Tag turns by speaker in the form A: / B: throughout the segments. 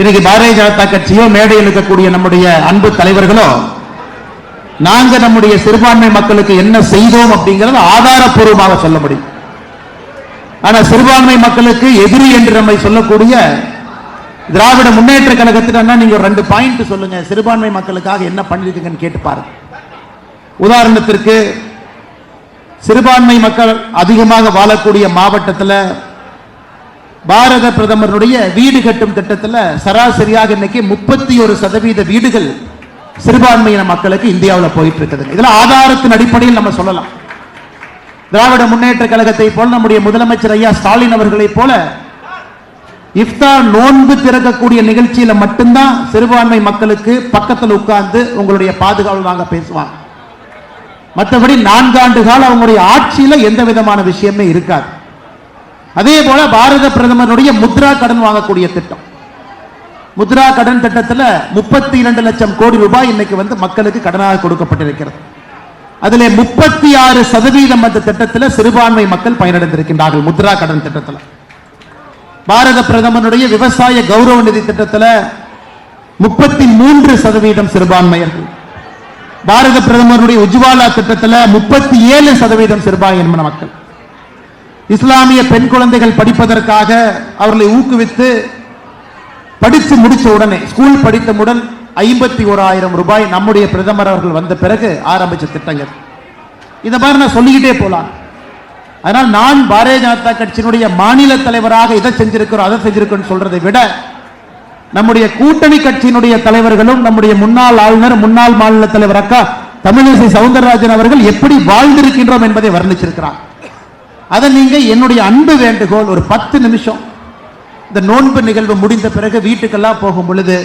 A: இன்னைக்கு பாரதிய ஜனதா கட்சியோ மேடையில் இருக்கக்கூடிய நம்முடைய அன்பு தலைவர்களோ நாங்க நம்முடைய சிறுபான்மை மக்களுக்கு என்ன செய்தோம் அப்படிங்கறது ஆதாரப்பூர்வமாக சொல்ல முடியும். ஆனா சிறுபான்மை மக்களுக்கு எதிரி என்று நம்மை சொல்லக்கூடிய திராவிட முன்னேற்ற கழகத்துக்கு நீங்க ஒரு ரெண்டு பாயிண்ட் சொல்லுங்க. சிறுபான்மை மக்களுக்காக என்ன பண்ணிருக்கீங்கன்னு கேட்டு பாருங்க. உதாரணத்திற்கு சிறுபான்மை மக்கள் அதிகமாக வாழக்கூடிய மாவட்டத்தில் பாரத பிரதமருடைய வீடு கட்டும் திட்டத்தில் சராசரியாக இன்னைக்கு முப்பத்தி ஒரு சதவீத வீடுகள் சிறுபான்மையின மக்களுக்கு இந்தியாவில் போயிட்டு இருக்குதுங்க இதுல ஆதாரத்தின் அடிப்படையில் நம்ம சொல்லலாம். திராவிட முன்னேற்ற கழகத்தை போல நம்முடைய முதலமைச்சர் ஐயா ஸ்டாலின் அவர்களைப் போல இஃப்தார் நோன்பு திறக்கக்கூடிய நிகழ்ச்சியில மட்டும்தான் சிறுபான்மை மக்களுக்கு பக்கத்தில் உட்கார்ந்து உங்களுடைய பாதுகாவல் வாங்க பேசுவாங்க. மற்றபடி நான்காண்டு கால அவங்களுடைய ஆட்சியில எந்த விதமான விஷயமே இருக்காது. அதே போல பாரத பிரதமருடைய முத்ரா கடன் வாங்கக்கூடிய திட்டம். முத்ரா கடன் திட்டத்தில் முப்பத்தி இரண்டு லட்சம் கோடி ரூபாய் இன்னைக்கு வந்து மக்களுக்கு கடனாக கொடுக்கப்பட்டிருக்கிறது. அதிலே முப்பத்தி ஆறு சதவீதம் அந்த திட்டத்தில் சிறுபான்மை மக்கள் பயனடைந்திருக்கின்றார்கள் முத்ரா கடன் திட்டத்தில். பாரத பிரதமருடைய விவசாய கௌரவ நிதி திட்டத்தில் முப்பத்தி மூன்று சதவீதம் சிறுபான்மையர்கள். பாரத பிரதமருடைய உஜ்வாலா திட்டத்தில் முப்பத்தி ஏழு சதவீதம் சிறுபான்மையின மக்கள். இஸ்லாமிய பெண் குழந்தைகள் படிப்பதற்காக அவர்களை ஊக்குவித்து படித்து முடித்த உடனே ஸ்கூல் படித்தவுடன் ஐம்பத்தி ஓராயிரம் ரூபாய் நம்முடைய பிரதமர் அவர்கள் வந்த பிறகு ஆரம்பித்த திட்டங்கள். இந்த மாதிரி நான் சொல்லிக்கிட்டே போலாம். அதனால் நான் பாரதிய ஜனதா கட்சியினுடைய மாநில தலைவராக இதை செஞ்சிருக்கிறோம் அதை செஞ்சிருக்கோம் சொல்றதை விட நம்முடைய கூட்டணி கட்சியினுடைய தலைவர்களும் நம்முடைய முன்னாள் ஆளுநர் முன்னாள் மாநில தலைவர் அக்கா தமிழிசை சவுந்தரராஜன் அவர்கள் எப்படி வாழ்ந்திருக்கின்றோம் என்பதை வர்ணிச்சிருக்கிறார். அதை நீங்க என்னுடைய அன்பு வேண்டுகோள் ஒரு பத்து நிமிஷம். இந்த நோன்பு நிகழ்வு முடிந்த பிறகு வீட்டுக்கெல்லாம் போகும் பொழுது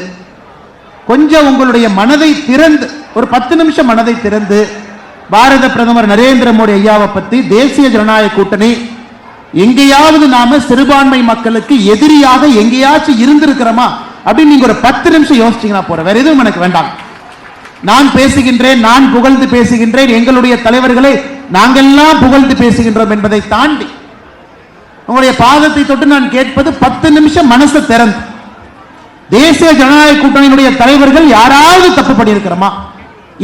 A: கொஞ்சம் உங்களுடைய மனதை திறந்து ஒரு பத்து நிமிஷம் மனதை திறந்து பாரத பிரதமர் நரேந்திர மோடி ஐயாவை பத்தி தேசிய ஜனநாயக கூட்டணி எங்கேயாவது நாம சிறுபான்மை மக்களுக்கு எதிரியாக எங்கேயாச்சும் இருந்திருக்கிறோமா அப்படின்னு நீங்க ஒரு பத்து நிமிஷம் யோசிச்சீங்கன்னா போற வேற எதுவும் எனக்கு வேண்டாம். நான் பேசுகின்றேன் நான் புகழ்ந்து பேசுகின்றேன். எங்களுடைய தலைவர்களை நாங்கெல்லாம் புகழ்ந்து பேசுகின்றோம் என்பதை தாண்டி உங்களுடைய பாதத்தை தொட்டு நான் கேட்பது பத்து நிமிஷம் மனசை திறந்து. தேசிய ஜனநாயக கூட்டணியினுடைய தலைவர்கள் யாராவது தப்பு பண்ணியிருக்கிறோமா?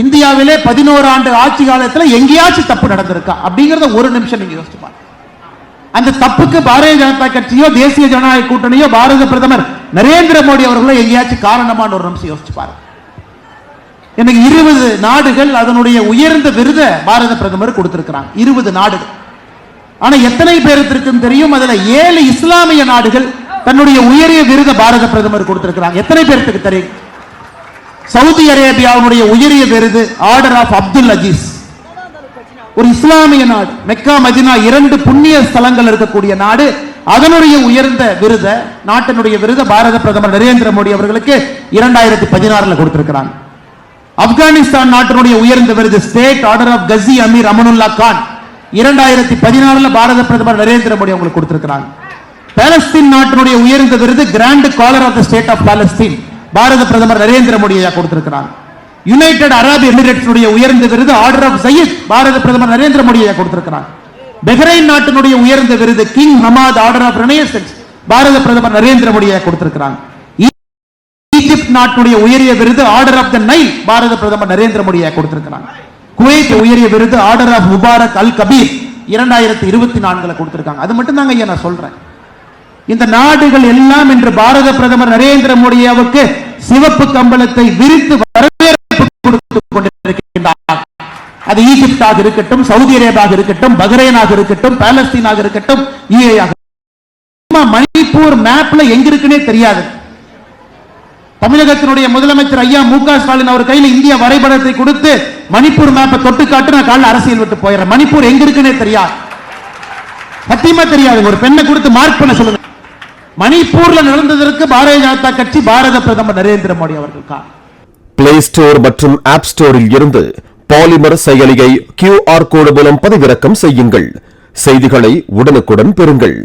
A: இந்தியாவிலே பதினோரு ஆண்டு ஆட்சி காலத்துல எங்கேயாச்சும் தப்பு நடந்திருக்கா? அப்படிங்கறத ஒரு நிமிஷம் நீங்க யோசிச்சு அந்த தப்புக்கு பாரதிய ஜனதா கட்சியோ தேசிய ஜனநாயக கூட்டணியோ பாரத பிரதமர் நரேந்திர மோடி அவர்களோ எங்கேயாச்சும் காரணமான ஒரு நிமிஷம் யோசிச்சு பாருங்க. எனக்கு இருபது நாடுகள் அதனுடைய உயர்ந்த விருதை பாரத பிரதமர் கொடுத்திருக்கிறாங்க இருபது நாடுகள். ஆனா எத்தனை பேருக்கு தெரியும்? அதுல ஏழு இஸ்லாமிய நாடுகள் தன்னுடைய உயரிய விருதை பாரத பிரதமர் கொடுத்திருக்கிறாங்க எத்தனை பேருக்கு தெரியும்? சவுதி அரேபியாவுடைய உயரிய விருது ஆர்டர் ஆஃப் அப்துல் அஜீஸ். ஒரு இஸ்லாமிய நாடு. மெக்கா மதினா இரண்டு புண்ணிய ஸ்தலங்கள் இருக்கக்கூடிய நாடு. அதனுடைய உயர்ந்த விருத நாட்டினுடைய விருதை பாரத பிரதமர் நரேந்திர மோடி அவர்களுக்கு இரண்டாயிரத்தி பதினாறுல கொடுத்திருக்கிறாங்க. ஆப்கானிஸ்தான் நாட்டினுடைய உயர்ந்த விருது State Order of Ghazi Amir Amanullah Khan இரண்டாயிரத்தி பதினாறுல பாரத பிரதமர் நரேந்திர மோடி அவங்களுக்கு கொடுத்திருக்கிறாங்க. பாலஸ்தீன் நாட்டினுடைய உயர்ந்த விருது grand collar of the state of Palestine Bharat பிரதமர் நரேந்திர மோடி ஐயா கொடுத்திருக்கிறாங்க. யுனைடெட் அரபு எமிரேட்ஸ் உயர்ந்த விருது ஆர்டர் ஆஃப் சையத் பாரத பிரதமர் நரேந்திர மோடி ஐயா கொடுத்திருக்கிறாங்க. பெஹ்ரைன் நாட்டினுடைய உயர்ந்த விருது king Hamad order of renaissance Bharat பிரதமர் நரேந்திர மோடி ஐயா கொடுத்திருக்கிறாங்க. நாட்டுடைய உயரிய விருது order of the Nile Bharat பிரதமர் நரேந்திர மோடியை கொடுத்திருக்கிறாங்க. குவைத் உயரிய விருது order of Mubarak al Kabir இரண்டாயிரத்தி இருபத்தி நான்குல கொடுத்திருக்காங்க. அது மட்டும் தாங்க ஐயா நான் சொல்றேன். இந்த நாடுகள் எல்லாம் இன்று பாரத பிரதமர் நரேந்திர மோடியாவுக்கு சிவப்பு கம்பளத்தை விரித்து வரவேற்பு கொடுத்துக் கொண்டிருக்கின்றார். அது ஈஜிப்டாக இருக்கட்டும் சவுதி அரேபியாக இருக்கட்டும் பஹ்ரைனாக இருக்கட்டும் பாலஸ்தீனாக இருக்கட்டும் யூஏஆக மணிப்பூர் மேப்ல எங்க இருக்குன்னே தெரியாது. தமிழகத்தினுடைய முதலமைச்சர் ஐயா மு ஸ்டாலின் அவர் கையில இந்திய வரைபடத்தை கொடுத்து மணிப்பூர் மேப்பை தொட்டு காட்டு நான் காலைல அரசியல் விட்டு போயிடுறேன். மணிப்பூர் எங்க இருக்குன்னே தெரியாது. சத்தியமா தெரியாது. ஒரு பெண்ணை கொடுத்து மார்க் பண்ண சொல்லுங்க. மணிப்பூர்ல நடந்ததற்கு பாரதிய ஜனதா கட்சி பாரத பிரதமர் நரேந்திர மோடி அவர்கள்
B: பிளே ஸ்டோர் மற்றும் ஆப் ஸ்டோரில் இருந்து பாலிமர் செயலியை கியூஆர் கோடு மூலம் பதிவிறக்கம் செய்யுங்கள். செய்திகளை உடனுக்குடன் பெறுங்கள்.